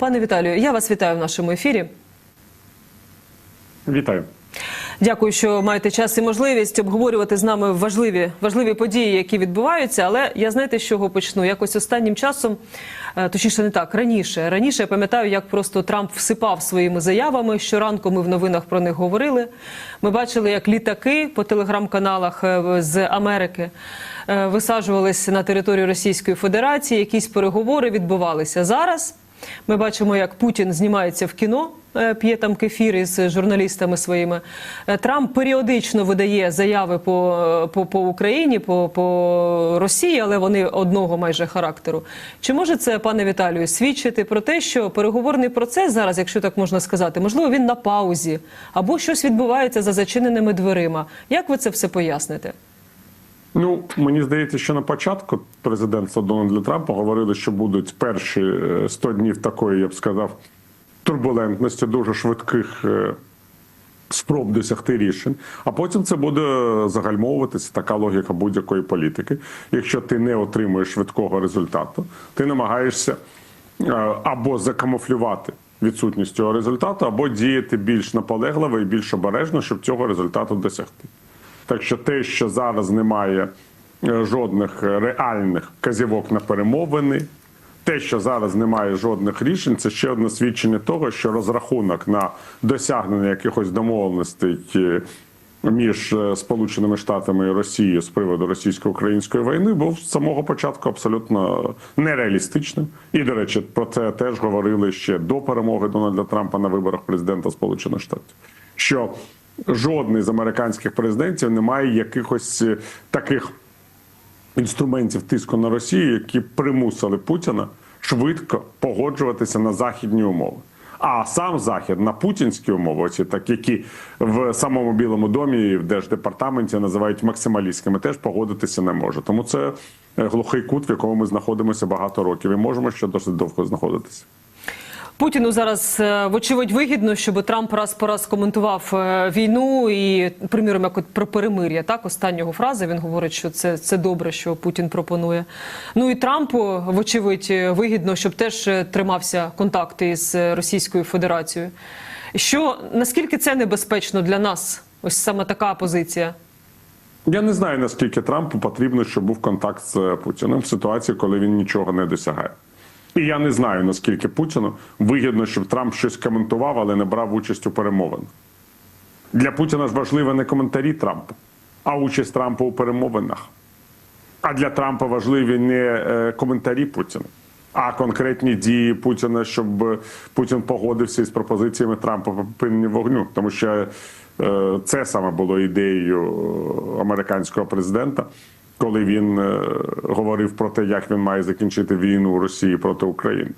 Пане Віталію, я вас вітаю в нашому ефірі. Вітаю. Дякую, що маєте час і можливість обговорювати з нами важливі важливі події, які відбуваються. Але я знаєте, з чого почну? Якось останнім часом, е, точніше, не так раніше. Раніше я пам'ятаю, як просто Трамп всипав своїми заявами. Щоранку ми в новинах про них говорили. Ми бачили, як літаки по телеграм-каналах е, з Америки е, висаджувалися на територію Російської Федерації. Якісь переговори відбувалися зараз. Ми бачимо, як Путін знімається в кіно, е, п'є там кефір із журналістами своїми. Е, Трамп періодично видає заяви по, по, по Україні, по, по Росії, але вони одного майже характеру. Чи може це, пане Віталію, свідчити про те, що переговорний процес зараз, якщо так можна сказати, можливо, він на паузі або щось відбувається за зачиненими дверима? Як ви це все поясните? Ну мені здається, що на початку президентства Дональда Трампа говорили, що будуть перші е, 100 днів такої, я б сказав, турбулентності, дуже швидких е, спроб досягти рішень. А потім це буде загальмовуватися така логіка будь-якої політики. Якщо ти не отримуєш швидкого результату, ти намагаєшся е, або закамуфлювати. Відсутність цього результату або діяти більш наполегливо і більш обережно, щоб цього результату досягти. Так що те, що зараз немає е, жодних реальних казівок на перемовини, те, що зараз немає жодних рішень, це ще одне свідчення того, що розрахунок на досягнення якихось домовленостей е, між е, Сполученими Штатами і Росією з приводу російсько-української війни був з самого початку абсолютно нереалістичним. І, до речі, про це теж говорили ще до перемоги Дональда Трампа на виборах президента Сполучених Штатів. Що жодний з американських президентів не має якихось е, таких інструментів тиску на Росію, які примусили Путіна швидко погоджуватися на західні умови. А сам захід на путінські умови, оці так які в самому Білому домі і в держдепартаменті називають максималістськими, теж погодитися не може. Тому це е, глухий кут, в якому ми знаходимося багато років, і можемо ще досить довго знаходитися. Путіну зараз е, вочевидь вигідно, щоб Трамп раз по раз коментував е, війну і, приміром, як про перемир'я. Так, останнього фрази він говорить, що це, це добре, що Путін пропонує. Ну і Трампу, вочевидь, е, вигідно, щоб теж тримався контакт із е, Російською Федерацією. Що наскільки це небезпечно для нас? Ось саме така позиція. Я не знаю наскільки Трампу потрібно, щоб був контакт з Путіним в ситуації, коли він нічого не досягає. І я не знаю наскільки Путіну вигідно, щоб Трамп щось коментував, але не брав участь у перемовинах. Для Путіна ж важливі не коментарі Трампа, а участь Трампа у перемовинах. А для Трампа важливі не е, коментарі Путіна, а конкретні дії Путіна, щоб Путін погодився із пропозиціями Трампа по припиненню вогню. Тому що е, це саме було ідеєю американського президента, коли він е, говорив про те, як він має закінчити війну Росії проти України.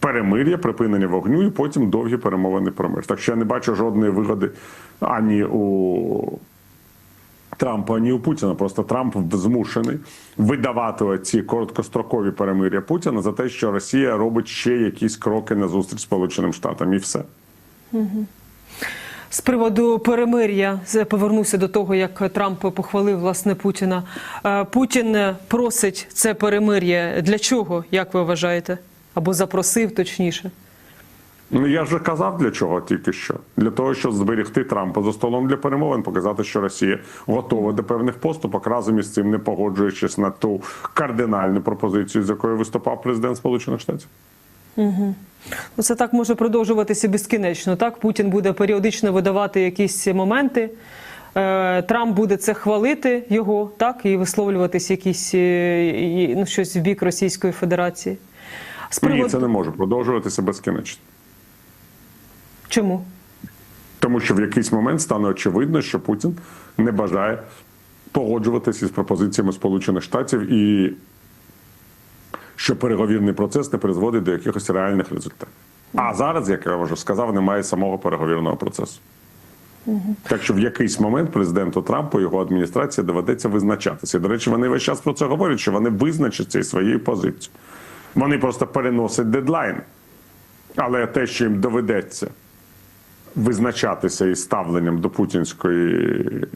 Перемир'я, припинення вогню і потім довгі перемовини про мир. Так що я не бачу жодної вигоди ані у Трампа, ані у Путіна. Просто Трамп змушений видавати ці короткострокові перемир'я Путіна за те, що Росія робить ще якісь кроки на зустріч Сполученим Штатам, і все. З приводу перемир'я повернуся до того, як Трамп похвалив власне Путіна. Е, Путін просить це перемир'я. Для чого, як ви вважаєте? Або запросив точніше? Ну я вже казав для чого тільки що. Для того, щоб зберегти Трампа за столом для перемовин, показати, що Росія готова до певних поступок, разом із цим не погоджуючись на ту кардинальну пропозицію, з якою виступав президент Сполучених Штатів. Ну, це так може продовжуватися безкінечно. Так, Путін буде періодично видавати якісь моменти. Е, Трамп буде це хвалити його, так, і висловлюватись якісь е, ну, щось в бік Російської Федерації. З Ні, це не може продовжуватися безкінечно. Чому? Тому що в якийсь момент стане очевидно, що Путін не бажає погоджуватися із пропозиціями Сполучених Штатів і що переговірний процес не призводить до якихось реальних результатів. А зараз, як я вже сказав, немає самого переговірного процесу. Так що в якийсь момент президенту Трампу його адміністрації доведеться визначатися. До речі, вони весь час про це говорять, що вони визначаться із своєю позицією. Вони просто переносять дедлайн. Але те, що їм доведеться визначатися із ставленням до путінської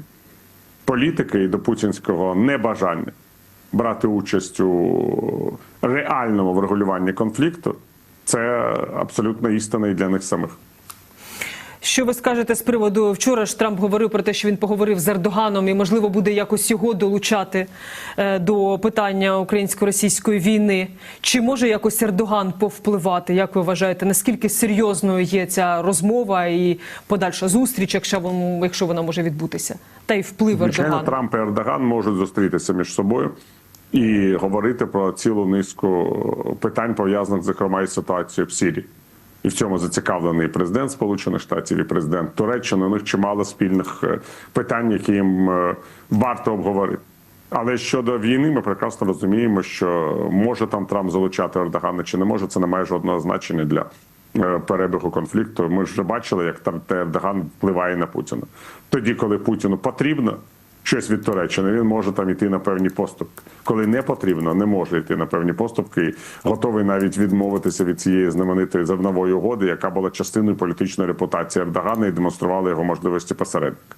політики і до путінського небажання брати участь у реальному врегулюванні конфлікту, Це абсолютно істина і для них самих. Що ви скажете з приводу вчора ж Трамп говорив про те, що він поговорив з Ердоганом і можливо буде якось його долучати е, до питання українсько-російської війни? Чи може якось Ердоган повпливати? Як ви вважаєте, наскільки серйозною є ця розмова і подальша зустріч, якщо вона, якщо вона може відбутися? Та й вплив Звичайно, Ердогана? Трамп і Ердоган можуть зустрітися між собою і говорити про цілу низку питань, пов'язаних, зокрема, із ситуацією в Сирії. І в цьому зацікавлений президент Сполучених Штатів і президент Туреччини. У них чимало спільних е, питань, які їм е, варто обговорити. Але щодо війни, ми прекрасно розуміємо, що може там Трамп залучати Ердогана чи не може, це не має жодного значення для е, перебігу конфлікту. Ми ж вже бачили, як Ердоган впливає на Путіна. Тоді, коли Путіну потрібно щось від Туреччини, він може там йти на певні поступки. Коли не потрібно, не може йти на певні поступки готовий навіть відмовитися від цієї знаменитої зернової угоди, яка була частиною політичної репутації Ердогана і демонструвала його можливості посередника.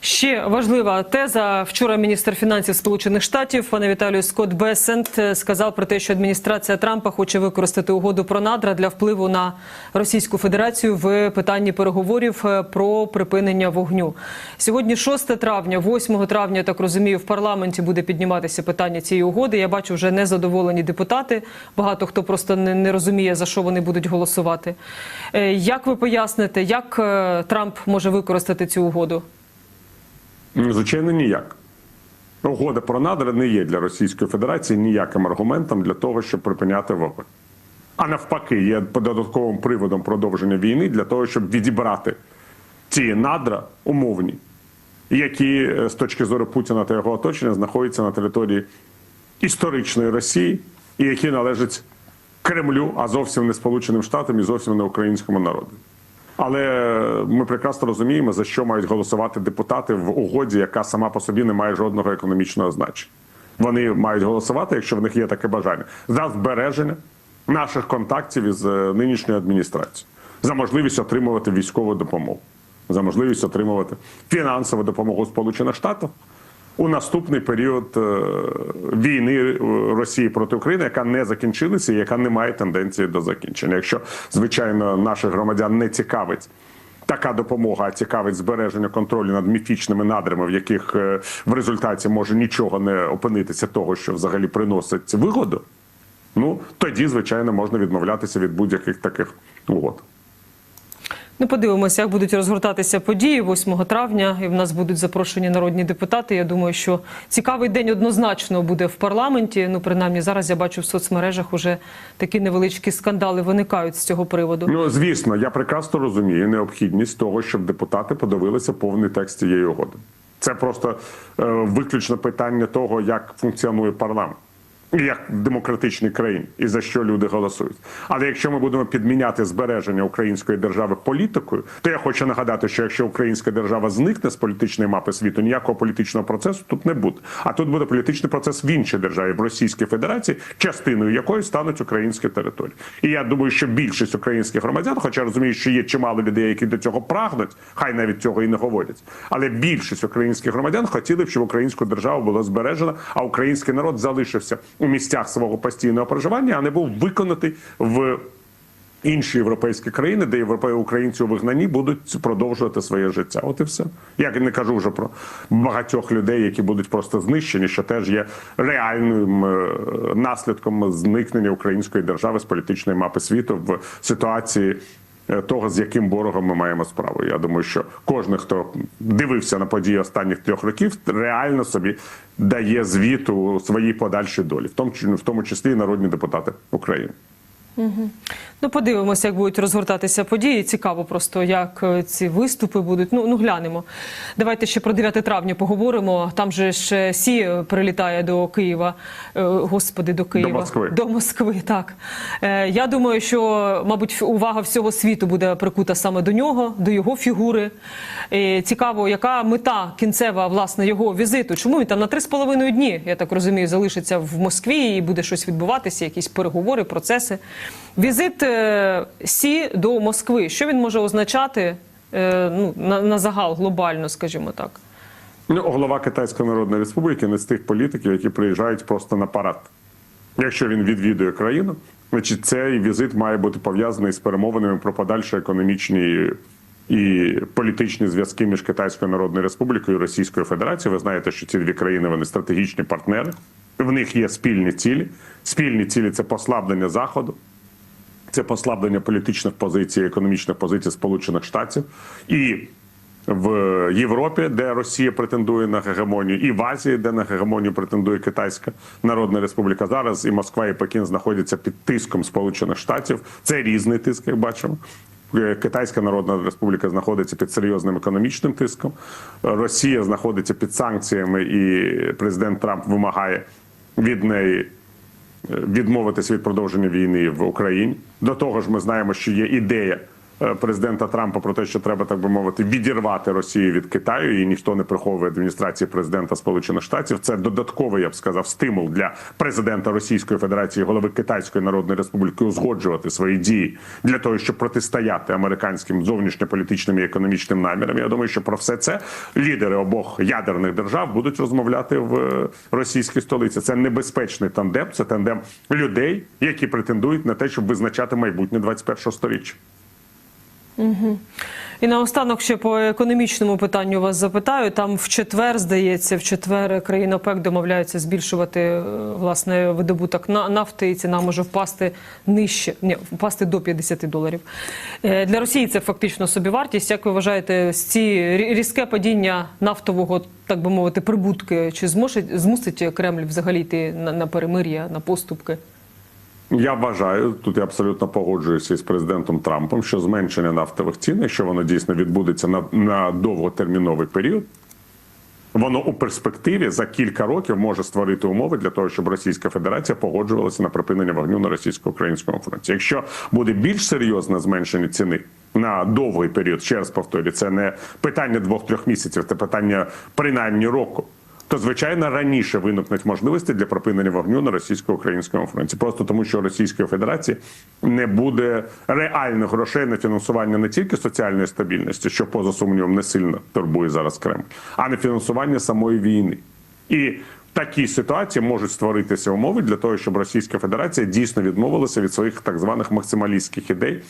Ще важлива теза. Вчора міністр фінансів Сполучених Штатів пане Віталію Скотт Бесент е, сказав про те, що адміністрація Трампа хоче використати угоду про надра для впливу на Російську Федерацію в питанні переговорів е, про припинення вогню. Сьогодні 6 травня, 8 травня, так розумію, в парламенті буде підніматися питання цієї угоди. Я бачу вже незадоволені депутати. Багато хто просто не, розуміє за що вони будуть голосувати. Е, Як ви поясните, як Трамп може використати цю угоду? Звичайно, ніяк. Угода про надра не є для Російської Федерації ніяким аргументом для того, щоб припиняти вогонь. А навпаки, є додатковим приводом продовження війни для того, щоб відібрати ці надра умовні, які е, з точки зору Путіна та його оточення знаходяться на території історичної Росії і які належать Кремлю, а зовсім не Сполученим Штатам і зовсім не українському народу. Але ми прекрасно розуміємо, за що мають голосувати депутати в угоді, яка сама по собі не має жодного економічного значення. Вони мають голосувати, якщо в них є таке бажання, за збереження наших контактів із е, нинішньою адміністрацією, за можливість отримувати військову допомогу, за можливість отримувати фінансову допомогу Сполучених Штатів у наступний період е, війни е, Росії проти України, яка не закінчилася і яка не має тенденції до закінчення. Якщо звичайно наших громадян не цікавить. Така допомога а цікавить збереження контролю над міфічними надрами, в яких е, в результаті може нічого не опинитися того, що взагалі приносить вигоду. Ну тоді, звичайно, можна відмовлятися від будь-яких таких угод. Ну, подивимося, як будуть розгортатися події 8 травня, і в нас будуть запрошені народні депутати. Я думаю, що цікавий день однозначно буде в парламенті. Ну, принаймні, зараз я бачу в соцмережах уже такі невеличкі скандали виникають з цього приводу. Ну звісно, я прекрасно розумію необхідність того, щоб депутати подивилися повний текст цієї угоди. Це просто е, виключно питання того, як функціонує парламент. Як в демократичній країні і за що люди голосують. Але якщо ми будемо підміняти збереження української держави політикою, то я хочу нагадати, що якщо українська держава зникне з політичної мапи світу, ніякого політичного процесу тут не буде. А тут буде політичний процес в іншій державі, в Російській Федерації, частиною якої стануть українські території. І я думаю, що більшість українських громадян, хоча розумію, що є чимало людей, які до цього прагнуть, хай навіть цього і не говорять. Але більшість українських громадян хотіли б, щоб українську державу було збережено, а український народ залишився у місцях свого постійного проживання, а не був виконатий в інші європейські країни, де європе... українці у вигнанні будуть продовжувати своє життя. От і все. Я не кажу вже про багатьох людей, які будуть просто знищені, що теж є реальним е, наслідком зникнення української держави з політичної мапи світу в ситуації. Е, Того, з яким ворогом ми маємо справу. Я думаю, що кожен, хто дивився на події останніх трьох років, реально собі дає звіт у своїй подальшій долі, в тому, в тому числі і народні депутати України. Ну, подивимося, як будуть розгортатися події. Цікаво просто, як е, ці виступи будуть. Ну, ну глянемо. Давайте ще про 9 травня поговоримо. Там же ж е, Сі е, прилітає до Києва. Е, Господи, до Києва. Москви. До Москви, так. Я думаю, що, мабуть, увага всього світу буде прикута саме до нього, до його фігури. Цікаво, яка мета кінцева власне його візиту? Чому він там на 3,5 дні, я так розумію, залишиться в Москві і буде щось відбуватися, якісь переговори, процеси. Візит е, Сі до Москви. Що він може означати е, ну, на, на загал глобально, скажімо так? Ну, голова Китайської Народної Республіки не з тих політиків, які приїжджають просто на парад. Якщо він відвідує країну, Значить, цей візит має бути пов'язаний з перемовинами про подальші економічні і політичні зв'язки між Китайською Народною Республікою і Російською Федерацією. Ви знаєте, що ці дві країни вони стратегічні партнери. В них є спільні цілі. Спільні цілі це послаблення заходу, це послаблення політичних позицій, економічних позицій Сполучених Штатів і в Європі, де Росія претендує на гегемонію, і в Азії, де на гегемонію претендує Китайська Народна Республіка. Зараз і Москва, і Пекін знаходяться під тиском Сполучених Штатів. Це різний тиск, як бачимо. Е, Китайська Народна Республіка знаходиться під серйозним економічним тиском. Росія знаходиться під санкціями, і президент Трамп вимагає від неї відмовитися від продовження війни в Україні. До того ж, ми знаємо, що є ідея президента Трампа про те, що треба так би мовити відірвати Росію від Китаю, і ніхто не приховує адміністрації президента Сполучених Штатів. Це додатковий, я б сказав, стимул для президента Російської Федерації, голови Китайської Народної Республіки узгоджувати свої дії для того, щоб протистояти американським зовнішньополітичним і економічним намірам. Я думаю, що про все це лідери обох ядерних держав будуть розмовляти в е, російській столиці. Це небезпечний тандем, це тандем людей, які претендують на те, щоб визначати майбутнє 21-го сторіччя. І наостанок ще по економічному питанню вас запитаю. Там в четвер, здається, в четвер країни ОПЕК домовляються збільшувати е, власне видобуток на- нафти, і ціна може впасти нижче, ні, впасти до 50 доларів. Е, Для Росії це фактично собівартість. Як ви вважаєте, ці різке падіння нафтового, так би мовити, прибутки, чи змусить, змусить Кремль взагалі йти на, на перемир'я, на поступки? Я вважаю, тут я абсолютно погоджуюся із президентом Трампом, що зменшення нафтових цін, якщо воно дійсно відбудеться на, на довготерміновий період, воно у перспективі за кілька років може створити умови для того, щоб Російська Федерація погоджувалася на припинення вогню на російсько-українському фронті. Якщо буде більш серйозне зменшення ціни на довгий період, ще раз повторюю, це не питання двох-трьох місяців, це питання принаймні року. То звичайно раніше виникнуть можливості для припинення вогню на російсько-українському фронті, просто тому, що Російської Федерації не буде реальних грошей на фінансування не тільки соціальної стабільності, що поза сумнівом не сильно турбує зараз Кремль, а на фінансування самої війни. І в такій ситуації можуть створитися умови для того, щоб Російська Федерація дійсно відмовилася від своїх так званих максималістських ідей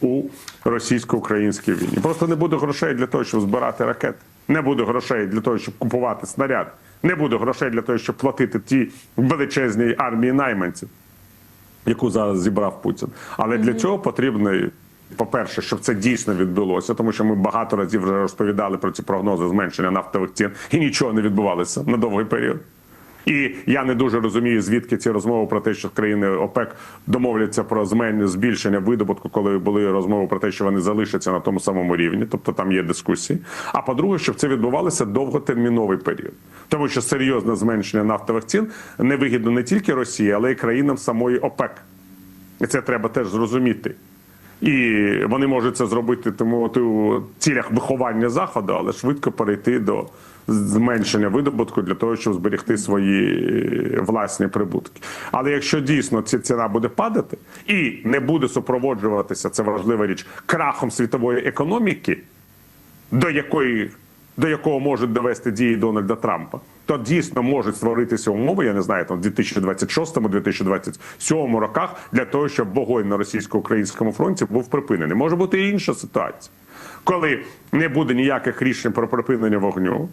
у російсько-українській війні. Просто не буде грошей для того, щоб збирати ракети. Не буде грошей для того, щоб купувати снаряд. Не буде грошей для того, щоб платити ті величезній армії найманців, яку зараз зібрав Путін. Але для цього потрібно. По-перше, щоб це дійсно відбулося, тому що ми багато разів вже розповідали про ці прогнози зменшення нафтових цін, і нічого не відбувалося на довгий період. І я не дуже розумію, звідки ці розмови про те, що країни ОПЕК домовляться про змен- збільшення видобутку, коли були розмови про те, що вони залишаться на тому самому рівні, тобто там є дискусії. А по-друге, щоб це відбувалося довготерміновий період, тому що серйозне зменшення нафтових цін невигідно не тільки Росії, але й країнам самої ОПЕК. І це треба теж зрозуміти. І вони можуть це зробити тому у цілях виховання заходу, але швидко перейти до зменшення видобутку для того, щоб зберегти свої е, власні прибутки. Але якщо дійсно ця ціна буде падати і не буде супроводжуватися, це важлива річ, крахом світової економіки, до якої до якого можуть довести дії Дональда Трампа, то дійсно можуть створитися умови, я не знаю, там в 2026-2027 роках для того, щоб вогонь на російсько-українському фронті був припинений. Може бути і інша ситуація, коли не буде ніяких рішень про припинення вогню,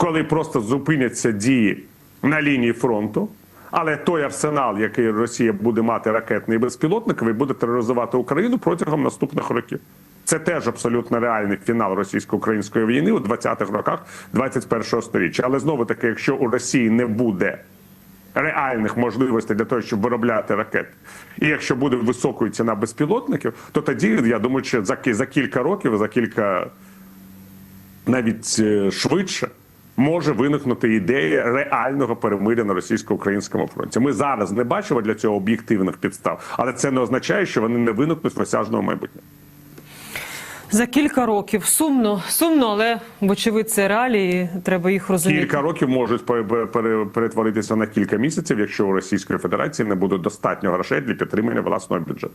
коли просто зупиняться дії на лінії фронту. Але той арсенал, який Росія буде мати ракетний і безпілотниковий, буде тероризувати Україну протягом наступних років. Це теж абсолютно реальний фінал російсько-української війни у 20-х роках 21-го сторіччя. Але знову таки, якщо у Росії не буде реальних можливостей для того, щоб виробляти ракети, і якщо буде високою ціна безпілотників, то тоді я думаю, що за кілька років, за кілька навіть е, швидше. Може виникнути ідея реального перемиря на російсько-українському фронті. Ми зараз не бачимо для цього об'єктивних підстав, але це не означає, що вони не виникнуть в осяжному майбутньому. За кілька років сумно, сумно, але вочевидь це реалії. Треба їх розуміти. Кілька років можуть пере- пере- перетворитися на кілька місяців, якщо у Російської Федерації не буде достатньо грошей для підтримання власного бюджету.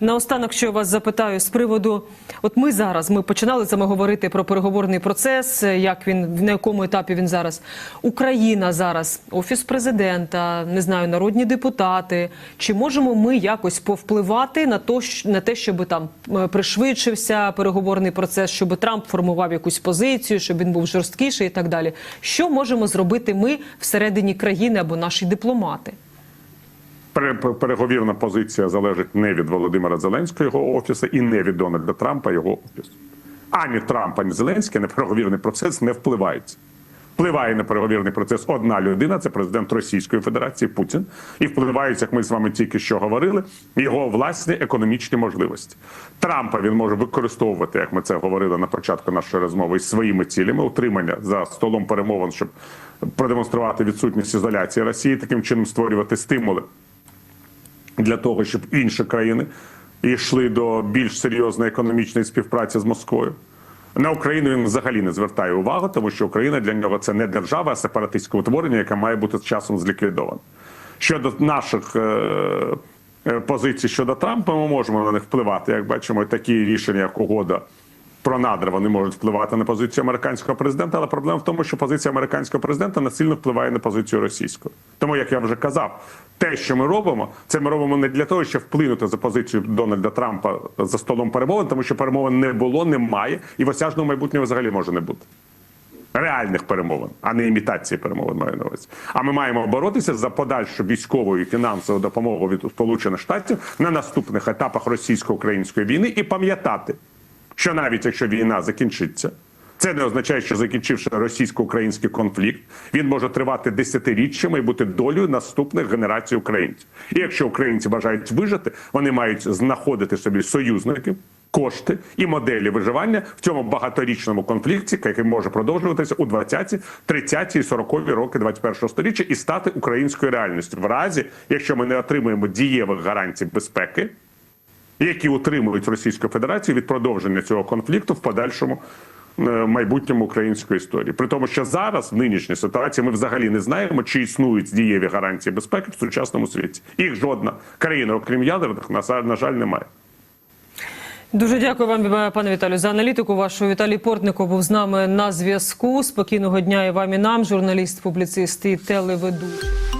Наостанок, що я вас запитаю з приводу, от ми зараз ми починали саме говорити про переговорний процес, як він на якому етапі він зараз. Україна зараз, офіс президента, не знаю, народні депутати. Чи можемо ми якось повпливати на то, на те, щоб там е, пришвидшився переговорний процес, щоб Трамп формував якусь позицію, щоб він був жорсткіший і так далі? Що можемо зробити ми всередині країни або наші дипломати? Пере- Переговірна позиція залежить не від Володимира Зеленського, його офісу, і не від Дональда Трампа, його офісу. Ані Трамп, ані Зеленський на переговірний процес не впливають. Впливає на переговірний процес одна людина, це президент Російської Федерації Путін, і впливають, як ми з вами тільки що говорили, його власні економічні можливості. Трампа він може використовувати, як ми це говорили на початку нашої розмови, із своїми цілями утримання за столом перемовин, щоб продемонструвати відсутність ізоляції Росії, таким чином створювати стимули для того, щоб інші країни йшли до більш серйозної економічної співпраці з Москвою. На Україну він взагалі не звертає увагу, тому що Україна для нього це не держава, а сепаратистське утворення, яке має бути з часом зліквідоване. Щодо наших е- е, позицій щодо Трампа, ми можемо на них впливати. Як бачимо, такі рішення, як угода про надра, вони можуть впливати на позицію американського президента, але проблема в тому, що позиція американського президента насильно впливає на позицію російського. Тому, як я вже казав, те, що ми робимо, це ми робимо не для того, щоб вплинути за позицію Дональда Трампа за столом перемовин, тому що перемовин не було, немає, і в осяжному майбутнього взагалі може не бути. Реальних перемовин, а не імітації перемовин маю на увазі. А ми маємо боротися за подальшу військову і фінансову допомогу від Сполучених Штатів на наступних етапах російсько-української війни і пам'ятати, що навіть якщо війна закінчиться, це не означає, що закінчивши російсько-український конфлікт, він може тривати десятиріччями і бути долею наступних генерацій українців. І якщо українці бажають вижити, вони мають знаходити собі союзників. Кошти і моделі виживання в цьому багаторічному конфлікті, який може продовжуватися у 20-ті, 30-ті і 40-ві роки 21-го століття, і стати українською реальністю в разі, якщо ми не отримуємо дієвих гарантій безпеки, які утримують Російську Федерацію від продовження цього конфлікту в подальшому е, майбутньому української історії. При тому, що зараз в нинішній ситуації ми взагалі не знаємо, чи існують дієві гарантії безпеки в сучасному світі. Їх жодна країна, окрім ядерних, на на жаль, немає. Дуже дякую вам, пане Віталію, за аналітику. Вашу Віталій Портников був з нами на зв'язку. Спокійного дня і вам і нам, журналіст, публіцист і телеведучий.